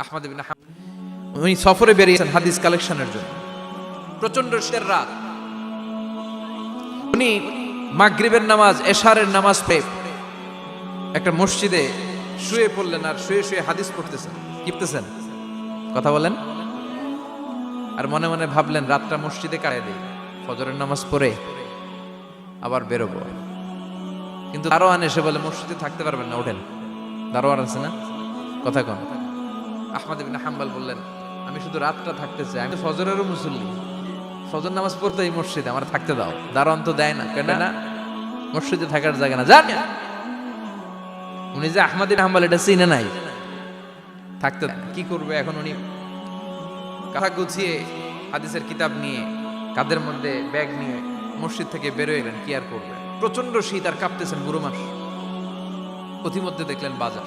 আহমদ উনি সফরে বেরিয়েছেন হাদিস কালেকশনের জন্য। প্রচণ্ড রাত। উনি নামাজ, এশারের নামাজ পেয়ে একটা মসজিদে শুয়ে পড়লেন আর শুয়ে শুয়ে হাদিস পড়তেছেন। কিপতেছেন? কথা বলেন। আর মনে মনে ভাবলেন, রাতটা মসজিদে কাটিয়ে দিই, ফজরের নামাজ পড়ে আবার বেরোবো। কিন্তু দারোয়ান এসে বলে, মসজিদে থাকতে পারবেন না, ওঠেন। দারোয়ান আছে না? কথা কন। আহমদ ইবিন হাম্বাল বললেন, আমি শুধু রাতটা থাকতে চাই, আমি ফজরেরও মুসল্লি। ফজর নামাজ পড়তে এই মসজিদে, আমার থাকতে দাও। দারোয়ান তো দেয় না, কেন না? মসজিদে থাকার জায়গা না। জান উনি যে আহমদ ইবিন হাম্বাল, এটা চিনে নাই। থাকতে কি করবে এখন উনি? কাঁথা গুছিয়ে হাদিসের কিতাব নিয়ে, কাদের মধ্যে ব্যাগ নিয়ে মসজিদ থেকে বেরোয় এলেন, কি আর করবে? প্রচণ্ড শীত আর কাঁপতেছেন, বুড়ো মাস পথিমধ্যে দেখলেন বাজার।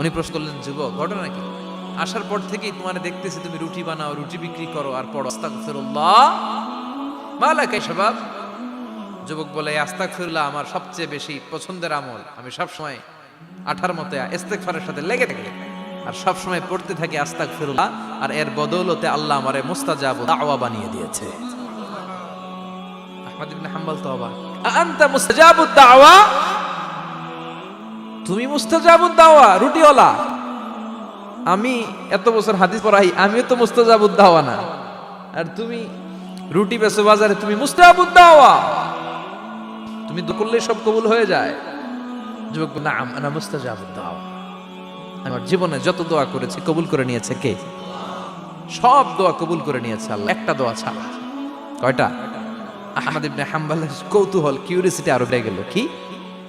উনি প্রশ্ন করলেন, যুবক, ঘটনা কি? আসার পর থেকেই তোমার দেখতেছি, তুমি রুটি বানাও, রুটি বিক্রি করো আর পড়ো। আস্তাক ফিরুল্লাহ মালাকা শাবাব। যুবক বলে আস্তাক ফিরুল্লাহ আমার সবচেয়ে বেশি পছন্দের আমল। আমি সব সময় আঠার মতে ইস্তেগফারের সাথে লেগে থাকি আর সব সময় পড়তে থাকি আস্তাক ফিরুল্লাহ আর এর বদৌলতে আল্লাহ আমারে মুস্তাজাব দাওয়া বানিয়ে দিয়েছে। আহমদ ইবনে হাম্বল তো অবাক। আনতা মুস্তাজাবুদ দাওয়া? তুমি মুস্তাজাবুদ দাওয়া, রুটিওয়ালা। আমি এত বছর হাদিস পড়াই, আমিও তো মুস্তাজাবুদ দাওয়া না। আর তুমি রুটি বেচো বাজারে, তুমি মুস্তাজাবুদ দাওয়া। তুমি দু করলে সব কবুল হয়ে যায়। যুবক না আনা মুস্তাজাবুদ দাওয়া। আমার জীবনে যত দোয়া করেছি, কবুল করে নিয়েছে কে? সব দোয়া কবুল করে নিয়েছে আল্লাহ। একটা দোয়া ছাড়া। কয়টা? আহমদ ইবনে হাম্বালের কৌতূহল কিউরিসিটি আরও বেড়ে গেল। কি?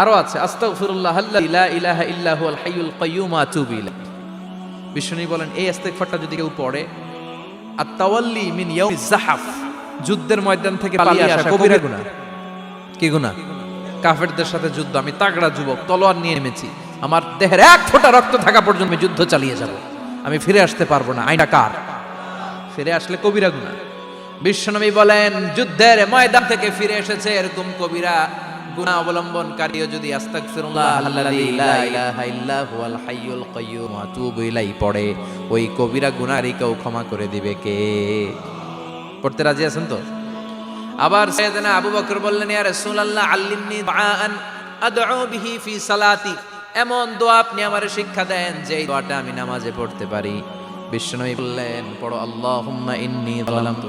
আরও আছে আস্তাগফিরুল্লাহ আল্লা ইলাহা ইল্লা হুয়াল হাইয়ুল কাইয়্যুম আতুবু ইলাইহি। বিষ্ণু বলেন এই ইস্তেগফারটা যদি কেউ পড়ে আত-তাওয়াল্লি মিন ইয়াউমিজ জাহাফ যুদ্ধের ময়দান থেকে পালিয়ে আসা কবিরা গুনাহ। কি গুনাহ? কাফেরদের সাথে যুদ্ধ আমি তাগড়া যুবক তলোয়ার নিয়ে নেমেছি আমার দেহের এক ফোঁটা রক্ত থাকা পর্যন্ত আমি যুদ্ধ চালিয়ে যাব আমি ফিরে আসতে পারব না আইনা কার? ফিরে আসলে কবিরা গুণা বিশ্বনবী বলেন যুদ্ধের ময়দান থেকে ফিরে এসেছে এরকম কবিরা। গুণা অবলম্বনকারীও যদি পড়ে, ওই কবিরা গুনাহীকেও ক্ষমা করে দিবে কে? পড়তে রাজি আছেন তো? আবার আবু বকর বললেন সালাতি। এমন দোয়া আপনি আমারে শিক্ষা দেন যে দোয়াটা আমি নামাজে পড়তে পারি। বিশ্বনবী বললেন, পড়ো, আল্লাহুম্মা ইন্নী যালামতু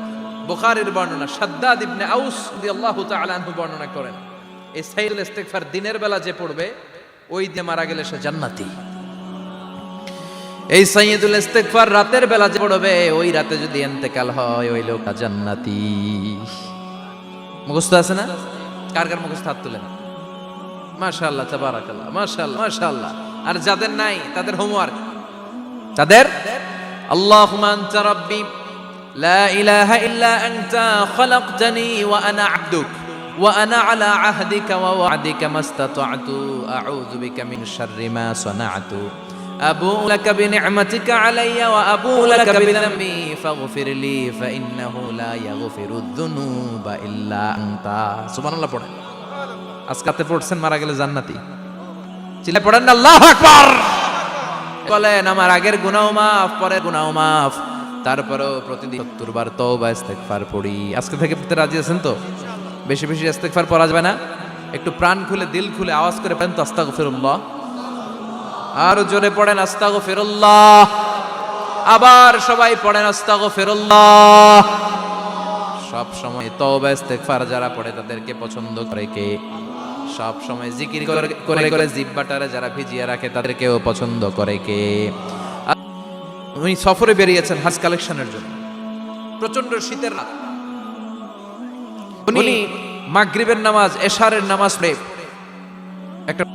বুখারীর বর্ণনা, সাদ্দাদ ইবনে আউস রাদিয়াল্লাহু তাআলা আনহু বর্ণনা করেন, এই সাইয়্যিদুল ইস্তেগফার দিনের বেলা যে পড়বে, ওই দিয়ে মারা গেলে সে জান্নাতি। এই সাইয়্যিদুল ইস্তেগফার রাতের বেলা যে পড়বে, ওই রাতে যদি ইন্তেকাল হয়, ওই লোকটা জান্নাতি। মুখস্থ আছে না? কার কার মুখস্থ হাত তুলেন? মাশাআল্লাহ, তাবারাকাল্লাহ, মাশাআল্লাহ মাশাআল্লাহ। আর যাদের নাই, তাদের হোমওয়ার্ক তাদের? আল্লাহুম্মা আনতা রাব্বি লা ইলাহা ইল্লা আনতা খলাকতানি ওয়া আনা আবদুক ওয়া আনা আলা আহদিকা ওয়া ওয়া'দিকা মাস্তাতা'তু আউযু বিকা মিন শাররি মা সানা'তু أبو لك بنعمتك علي وأبو لك بذنبي فاغفر لي فإنه لا يغفر الذنوب إلا أنت سبحان الله পড়েন আজকাতে পড়ছেন মারা গেলে জান্নাতি চিল্লা পড়েন না আল্লাহু আকবার বলেন আমার আগের গুনাহ মাফ পরের গুনাহ মাফ তারপরেও প্রতিদিন 70 বার তওবা, ইস্তেগফার পড়ি। আজকে থেকে পড়তে রাজি আছেন তো? বেশি বেশি ইস্তেগফার পড়া যাবে না? একটু প্রাণ খুলে, দিল খুলে আওয়াজ করে পড়েন তো, আস্তাগফিরুল্লাহ। আর জোরে পড়েন, আস্তাগফিরুল্লাহ। আবার সবাই পড়েন, আস্তাগফিরুল্লাহ। সব সময় তওবা, ইস্তেগফার যারা পড়ে তাদেরকে পছন্দ করে কে? সব সময় জিকির করে করে জিব্বাটারে যারা ভিজিয়ে রাখে তাদেরকেও পছন্দ করে কে? উনি সফরে বেরিয়েছেন হাজ কালেকশনের জন্য। প্রচণ্ড শীতের রাত। উনি মাগরিবের নামাজ এশারের নামাজ পড়ে একটা